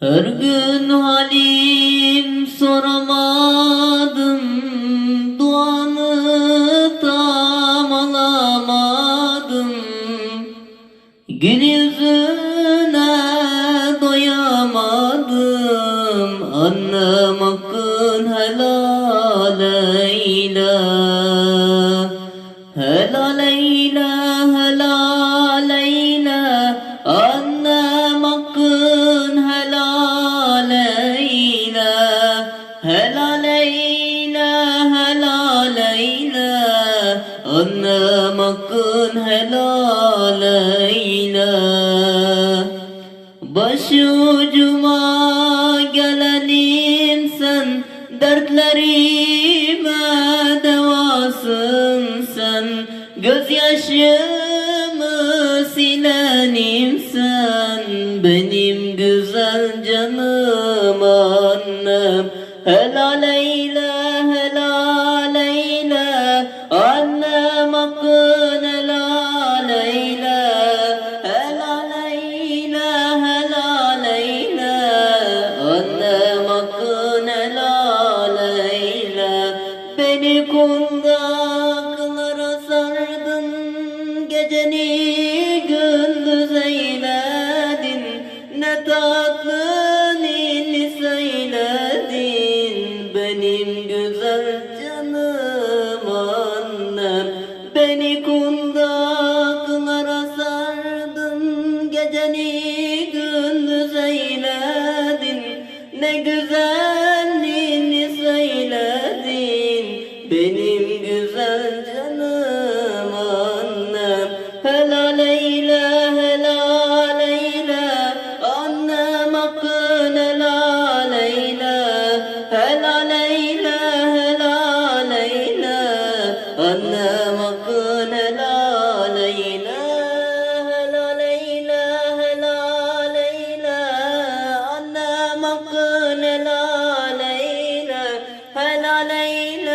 Her gün halim soramadım Duanı tam alamadım. Gün yüzüne doyamadım Annem hakkın helal eyle. Helal eyle, helal Eyle, helal eyle Annem hakkın helal eyle Başucuma gelenim sen Dertlerime devasın sen. Gözyaşımı silenim sen Benim güzel canım annem Helal eyle, helal Ne güzelliğini söyledin. Benim güzel canım annem. Helal eyle, helal eyle. Annem hakkın helal eyle. Helal eyle, helal eyle. Annem Helal